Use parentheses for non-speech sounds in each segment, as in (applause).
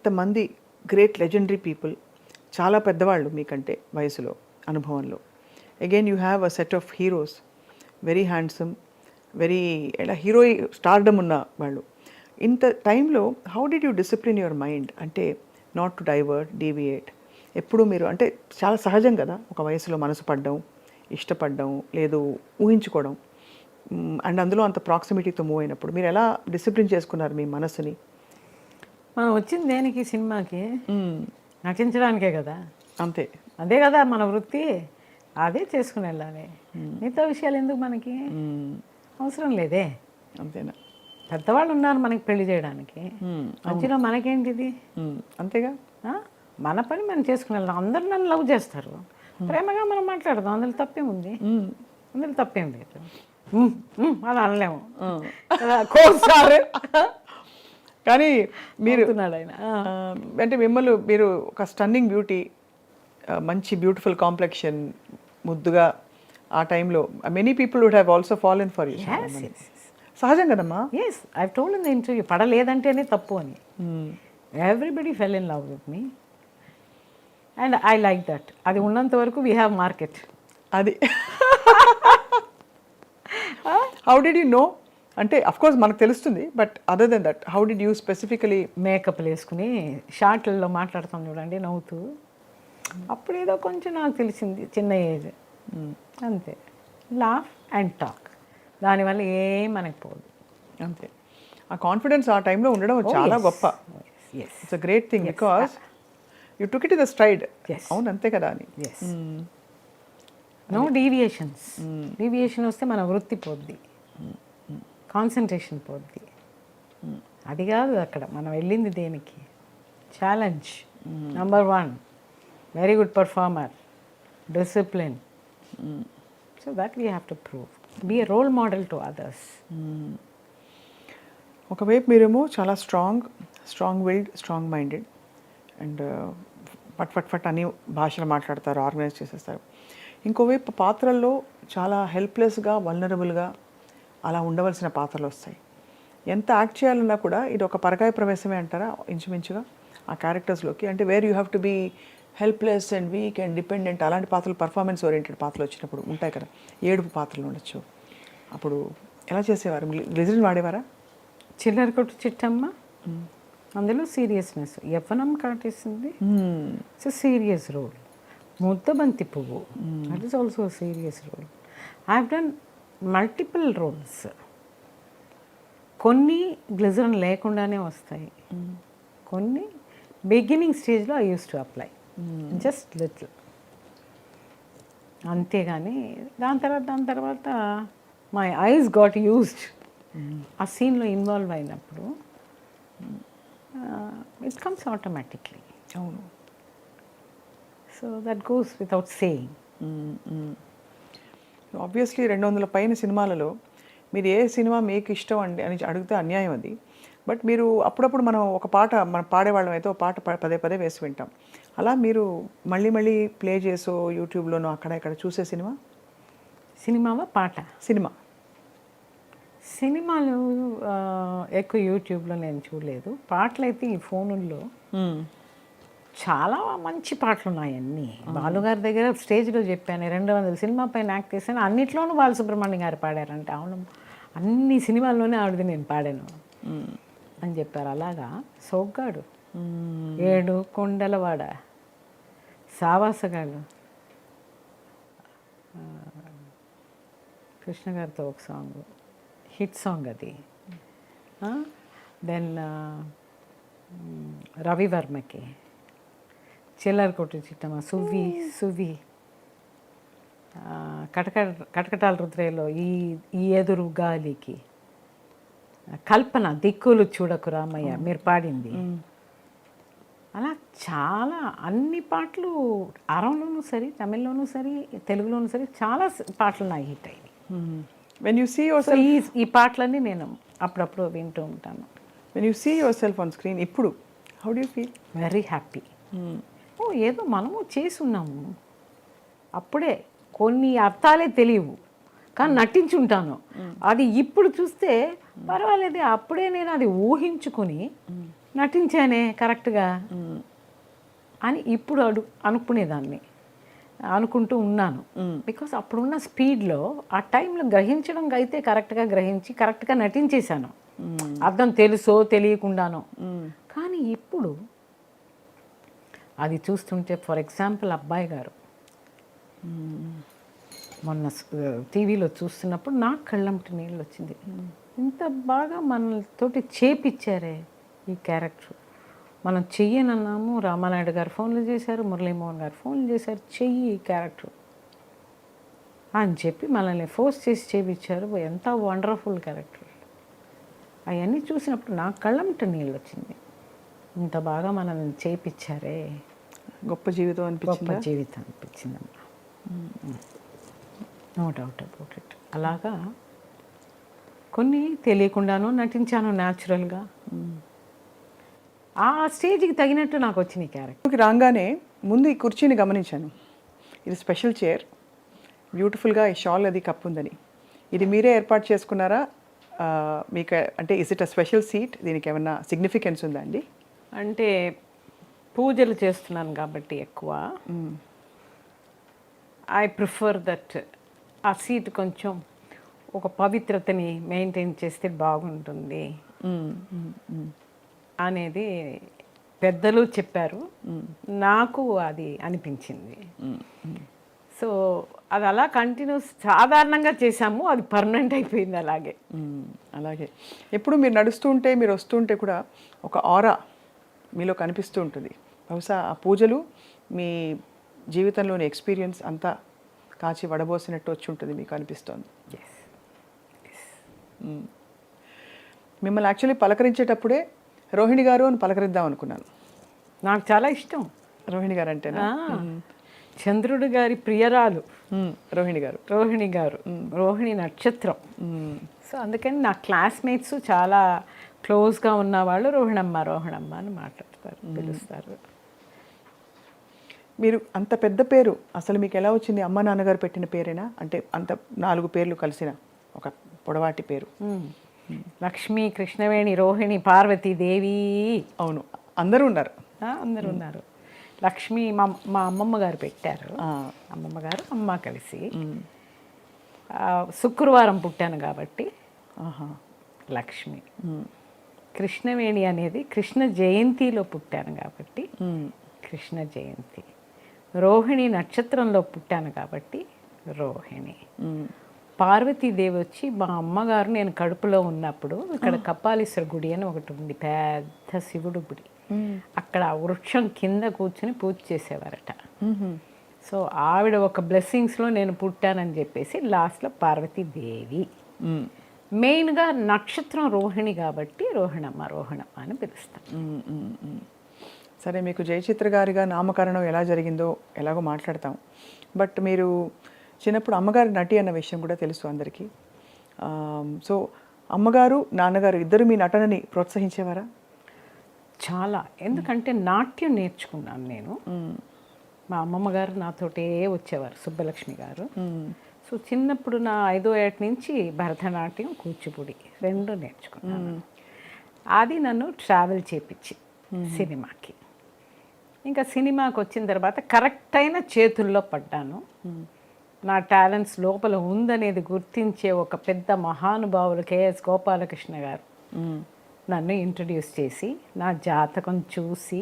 ఇంతమంది great legendary people చాలా పెద్దవాళ్ళు మీకంటే వయసులో అనుభవంలో. Again you have a set of heroes very handsome very ఎలా హీరో స్టార్డమ్ ఉన్న వాళ్ళు. ఇంత టైంలో how did you discipline your mind అంటే నాట్ టు డైవర్ట్ డీవియేట్ ఎప్పుడు మీరు అంటే చాలా సహజం కదా ఒక వయసులో మనసు పడ్డం ఇష్టపడడం లేదు ఊహించుకోవడం. అండ్ అందులో అంత ప్రాక్సిమిటీతో మూవ్ అయినప్పుడు మీరు ఎలా డిసిప్లిన్ చేసుకున్నారు మీ మనసుని? మనం వచ్చింది దేనికి? సినిమాకి? నటించడానికే కదా. అంతే. అదే కదా మన వృత్తి. అదే చేసుకుని వెళ్ళాలి. మిగతా విషయాలు ఎందుకు మనకి. అవసరం లేదే. అంతేనా? పెద్దవాళ్ళు ఉన్నారు మనకి పెళ్ళి చేయడానికి. మధ్యలో మనకేంటిది. అంతేగా? ఆ? మన పని మనం చేసుకుని వెళ్దాం అందరూ నన్ను లవ్ చేస్తారు. ప్రేమగా మనం మాట్లాడదాం. అందులో తప్పేముంది మ్మ్. అందులో తప్పేం లేదు. అలా అనలేము. కోసారు. (laughs) కానీ మీరు అంటే మిమ్మల్ని మీరు ఒక స్టన్నింగ్ బ్యూటీ మంచి బ్యూటిఫుల్ కాంప్లెక్షన్ ముద్దుగా ఆ టైంలో many people would have also fallen for you సహజం కదమ్మా? Yes I told in the interview పడలేదంటేనే తప్పు అని. Everybody fell in love with me and I like that అది ఉన్నంత వరకు వీ హ్యావ్ మార్కెట్ అది. హౌ డిడ్ యూ నో అంటే of course మనకు తెలుస్తుంది but other than that how did you specifically మేకప్లు వేసుకుని షార్ట్లలో మాట్లాడతాం చూడండి నవ్వుతూ. అప్పుడు ఏదో కొంచెం నాకు తెలిసింది చిన్న ఏజ్. అంతే. లాఫ్ అండ్ టాక్ దానివల్ల ఏం మనకు పోదు. అంతే. ఆ కాన్ఫిడెన్స్ ఆ టైంలో ఉండడం చాలా గొప్ప. It's a great thing because you took it the stride Yes. అవును అంతే కదా అని. నో డీవియేషన్స్ డీవియేషన్ వస్తే మన వృత్తి పోద్ది. కాన్సన్ట్రేషన్ పోద్ది. అది కాదు అక్కడ మనం వెళ్ళింది దేనికి? Challenge number one very good performer discipline so that we have to prove be a role model to others ఒకవైపు మీరేమో చాలా strong strong willed strong minded and ఫట్ ఫట్ ఫట్ అని భాషలు మాట్లాడతారు ఆర్గనైజ్ చేసేస్తారు. ఇంకోవైపు పాత్రల్లో చాలా హెల్ప్లెస్గా వల్నరబుల్గా అలా ఉండవలసిన పాత్రలు వస్తాయి. ఎంత యాక్ట్ చేయాలన్నా కూడా ఇది ఒక పరకాయ ప్రవేశమే అంటారా ఇంచుమించుగా ఆ క్యారెక్టర్స్లోకి అంటే where you have to be helpless and weak and dependent అలాంటి పాత్రలు పర్ఫార్మెన్స్ ఓరియంటెడ్ పాత్రలు వచ్చినప్పుడు ఉంటాయి కదా ఏడుపు పాత్రలు ఉండొచ్చు. అప్పుడు ఎలా చేసేవారు? గ్లిజరిన్ వాడేవారా? చిల్లర కొట్టు చిట్టమ్మ. అందులో seriousness Yavvanam Katesindi. It's serious role Muddabanthi Puvvu. That is also serious role I have done multiple roles. కొన్ని గ్లిజరన్ లేకుండానే వస్తాయి. కొన్ని బిగినింగ్ స్టేజ్లో I use to apply. Just little. అంతేగాని దాని తర్వాత దాని తర్వాత మై ఐస్ గాట్ యూస్డ్. ఆ సీన్లో ఇన్వాల్వ్ అయినప్పుడు ఇట్ కమ్స్ ఆటోమేటిక్లీ. అవును. So that goes without saying. Obviously రెండు వందల పైన సినిమాలలో మీరు ఏ సినిమా మీకు ఇష్టం అండి అని అడిగితే అన్యాయం అది. బట్ మీరు అప్పుడప్పుడు మనం ఒక పాట మనం పాడేవాళ్ళం అయితే ఒక పాట పదే పదే వేసి వింటాం. అలా మీరు మళ్ళీ మళ్ళీ ప్లే చేసో యూట్యూబ్లోనో అక్కడ ఇక్కడ చూసే సినిమా? సినిమావా పాట? సినిమా. సినిమాలు ఎక్కువ యూట్యూబ్లో నేను చూడలేదు. పాటలు అయితే ఈ ఫోనుల్లో చాలా మంచి పాటలు ఉన్నాయి అన్నీ బాలుగారి దగ్గర స్టేజ్లో చెప్పాను రెండు వందల సినిమా పైన యాక్ట్ చేశాను. అన్నిట్లోనూ బాలసుబ్రహ్మణ్యం గారు పాడారంటే. అవును అన్ని సినిమాల్లోనే ఆవిడది నేను పాడాను. అని చెప్పారు. అలాగా? సోగ్గాడు. ఏడు కొండలవాడ. సావాసగాడు. కృష్ణ గారితో ఒక సాంగ్. హిట్ సాంగ్ అది. దెన్ రవివర్మకి. చిల్లర కొట్టు చిట్టమ్మ సువ్వి సువ్వి. ఆ, కటక కటకటాల రుద్రేలో ఈ ఈ ఎదురు గాలికి. కల్పన దిక్కులు చూడకు రామయ్య మీరు పాడింది. అలా చాలా అన్ని పాటలు అరంలోనూ సరే తమిళ్ళోనూ సరే తెలుగులోనూ సరే చాలా పాటలు నాకు హిట్ అయినాయి. When you see your so ఈ ఈ పాటలన్నీ నేను అప్పుడప్పుడు వింటూ ఉంటాను. When you see your self on screen ఇప్పుడు how do feel very happy oh ఏదో మనము చేసి ఉన్నాము అప్పుడే కొన్ని అర్థాలే తెలియవు. కానీ నటించుంటాను. అది ఇప్పుడు చూస్తే పర్వాలేదు అప్పుడే నేను అది ఊహించుకొని నటించానే కరెక్ట్గా అని ఇప్పుడు అడు అనుకునేదాన్ని. అనుకుంటూ ఉన్నాను. బికాస్ అప్పుడున్న స్పీడ్లో ఆ టైంలో గ్రహించడం అయితే కరెక్ట్గా గ్రహించి కరెక్ట్గా నటించేశాను. అర్థం తెలుసో తెలియకుండానో. కానీ ఇప్పుడు అది చూస్తుంటే ఫర్ ఎగ్జాంపుల్ అబ్బాయి గారు. మొన్న టీవీలో చూస్తున్నప్పుడు నాకు కళ్ళంటి నీళ్ళు వచ్చింది ఇంత బాగా మనతోటి చేపిచ్చారే ఈ క్యారెక్టర్. మనం చెయ్యనన్నాము రామానాయుడు గారు ఫోన్లు చేశారు మురళీమోహన్ గారు ఫోన్లు చేశారు చెయ్యి ఈ క్యారెక్టర్. అని చెప్పి మనల్ని ఫోర్స్ చేసి చేపించారు ఎంత వండర్ఫుల్ క్యారెక్టర్. అవన్నీ చూసినప్పుడు నాకు కళ్ళంట నీళ్ళు వచ్చింది ఇంత బాగా మనల్ని చేపించారే గొప్ప జీవితం గొప్ప అనిపించిందా జీవితం అనిపించిందమ్మా. No doubt about it. అలాగా కొన్ని తెలియకుండానూ నటించాను న్యాచురల్గా. ఆ స్టేజ్కి తగినట్టు నాకు వచ్చిన ఈ క్యారెక్టర్. ఇంటికి రాగానే ముందు ఈ కుర్చీని గమనించాను. ఇది స్పెషల్ చైర్. బ్యూటిఫుల్గా ఈ షాల్ అది కప్ ఉందని. ఇది మీరే ఏర్పాటు చేసుకున్నారా? మీకు అంటే is it a special seat దీనికి ఏమన్నా సిగ్నిఫికెన్స్ ఉందా అండి? అంటే పూజలు చేస్తున్నాను కాబట్టి ఎక్కువ. ఐ ప్రిఫర్ దట్ ఆ సీట్ కొంచెం ఒక పవిత్రతని మెయింటైన్ చేస్తే బాగుంటుంది. అనేది పెద్దలు చెప్పారు. నాకు అది అనిపించింది. సో అది అలా కంటిన్యూస్ సాధారణంగా చేసాము అది పర్మనెంట్ అయిపోయింది అలాగే. అలాగే. ఎప్పుడు మీరు నడుస్తూ ఉంటే మీరు వస్తుంటే కూడా ఒక ఆరా మీలో కనిపిస్తూ ఉంటుంది. బహుశా ఆ పూజలు మీ జీవితంలోని ఎక్స్పీరియన్స్ అంతా కాచి వడబోసినట్టు వచ్చి ఉంటుంది మీకు అనిపిస్తోంది. మ్మ్. మిమ్మల్ని యాక్చువల్లీ పలకరించేటప్పుడే రోహిణి గారు అని పలకరిద్దాం అనుకున్నాను. నాకు చాలా ఇష్టం. రోహిణి గారు అంటేనా? ఆ, చంద్రుడు గారి ప్రియరాలు. రోహిణి గారు. రోహిణి గారు. రోహిణి నక్షత్రం. సో అందుకని నా క్లాస్మేట్స్ చాలా క్లోజ్గా ఉన్నవాళ్ళు రోహిణమ్మ రోహిణమ్మ అని మాట్లాడతారు పిలుస్తారు. మీరు అంత పెద్ద పేరు అసలు మీకు ఎలా వచ్చింది? అమ్మ నాన్నగారు పెట్టిన పేరేనా? అంటే అంత నాలుగు పేర్లు కలిసిన ఒక పొడవాటి పేరు. లక్ష్మి కృష్ణవేణి రోహిణి పార్వతి దేవి. అవును. అందరూ ఉన్నారు. అందరూ ఉన్నారు. లక్ష్మి మా మా అమ్మమ్మ గారు పెట్టారు. అమ్మమ్మ గారు అమ్మ కలిసి. శుక్రవారం పుట్టాను కాబట్టి ఆహా. లక్ష్మి. కృష్ణవేణి అనేది కృష్ణ జయంతిలో పుట్టాను కాబట్టి. కృష్ణ జయంతి. రోహిణి నక్షత్రంలో పుట్టాను కాబట్టి రోహిణి. పార్వతీదేవి వచ్చి మా అమ్మగారు నేను కడుపులో ఉన్నప్పుడు ఇక్కడ కపాలీశ్వర గుడి అని ఒకటి ఉంది పెద్ద శివుడు గుడి అక్కడ వృక్షం కింద కూర్చుని పూజ చేసేవారట. సో ఆవిడ ఒక బ్లెస్సింగ్స్లో నేను పుట్టానని చెప్పేసి లాస్ట్లో పార్వతీదేవి. మెయిన్గా నక్షత్రం రోహిణి కాబట్టి రోహిణమ్మ రోహిణమ్మ అని పిలుస్తాం మ్మ్. మ్మ్. మ్మ్. సరే మీకు జయచిత్ర గారిగా నామకరణం ఎలా జరిగిందో ఎలాగో మాట్లాడతాం. బట్ మీరు చిన్నప్పుడు అమ్మగారి నటి అన్న విషయం కూడా తెలుసు అందరికీ. సో అమ్మగారు నాన్నగారు ఇద్దరు మీ నటనని ప్రోత్సహించేవారా? చాలా. ఎందుకంటే నాట్యం నేర్చుకున్నాను నేను. మా అమ్మమ్మ గారు నాతోటే వచ్చేవారు సుబ్బలక్ష్మి గారు. సో చిన్నప్పుడు నా ఐదో ఏట నుంచి భరతనాట్యం కూచిపూడి రెండు నేర్చుకున్నాను. అది నన్ను ట్రావెల్ చేపించి సినిమాకి. ఇంకా సినిమాకి వచ్చిన తర్వాత కరెక్ట్ అయిన చేతుల్లో పడ్డాను. నా టాలెంట్స్ లోపల ఉందనేది గుర్తించే ఒక పెద్ద మహానుభావులు కేఎస్ గోపాలకృష్ణ గారు. నన్ను ఇంట్రడ్యూస్ చేసి నా జాతకం చూసి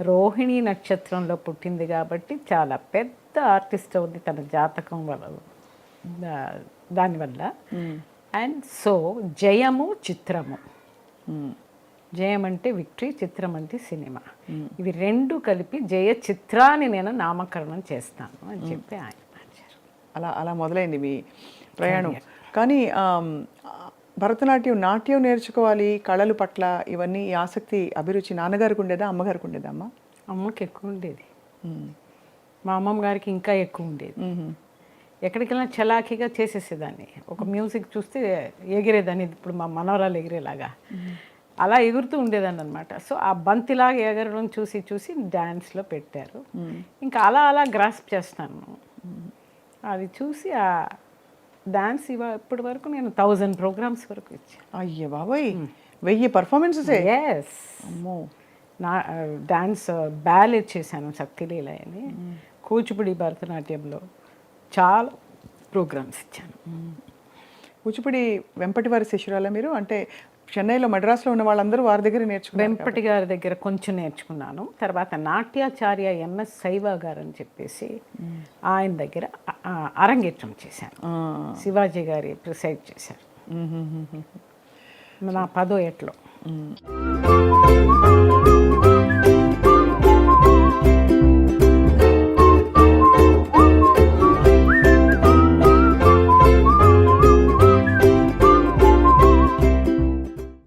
రోహిణి నక్షత్రంలో పుట్టింది కాబట్టి చాలా పెద్ద ఆర్టిస్ట్ అవుద్ది తన జాతకం వల్ల. దానివల్ల. అండ్ సో జయము చిత్రము. జయం అంటే విక్టరీ చిత్రం అంటే సినిమా ఇవి రెండు కలిపి జయ చిత్రాన్ని నేను నామకరణం చేస్తాను అని చెప్పి ఆయన అలా అలా మొదలైంది మీ ప్రయాణం. కానీ భరతనాట్యం నాట్యం నేర్చుకోవాలి కళలు పట్ల ఇవన్నీ ఆసక్తి అభిరుచి నాన్నగారికి ఉండేదా అమ్మగారికి ఉండేదా అమ్మ? అమ్మకి ఎక్కువ ఉండేది. మా అమ్మమ్మ గారికి ఇంకా ఎక్కువ ఉండేది. మ్మ్. ఎక్కడికెళ్ళినా చలాకీగా చేసేసేదాన్ని. ఒక మ్యూజిక్ చూస్తే ఎగిరేదాన్ని. ఇప్పుడు మా మనవరాలు ఎగిరేలాగా. అలా ఎగురుతూ ఉండేదాన్ని అనమాట సో ఆ బంతిలాగా ఎగరడం చూసి చూసి డ్యాన్స్లో పెట్టారు. ఇంకా అలా అలా గ్రాస్ప్ చేస్తాను. అది చూసి ఆ డాన్స్ ఇవా ఇప్పటి వరకు నేను థౌజండ్ ప్రోగ్రామ్స్ వరకు ఇచ్చాను. అయ్య బాబోయ్! వెయ్యి పర్ఫార్మెన్సెసే? ఎస్ అమ్మో! నా డాన్స్ బ్యాలే చేశాను శక్తిలీల అని కూచిపూడి భరతనాట్యంలో చాలా ప్రోగ్రామ్స్ ఇచ్చాను. కూచిపూడి వెంపటి వారి శిష్యురాలా మీరు? అంటే చెన్నైలో మద్రాసులో ఉన్న వాళ్ళందరూ వారి దగ్గర నేర్చుకున్నారు వెంపటి గారి దగ్గర కొంచెం నేర్చుకున్నాను. తర్వాత నాట్యాచార్య ఎంఎస్ శైవ గారు అని చెప్పేసి ఆయన దగ్గర అరంగేట్రం చేశాను. శివాజీ గారి ప్రిసైడ్ చేశారు. నా పదో మ్మ్.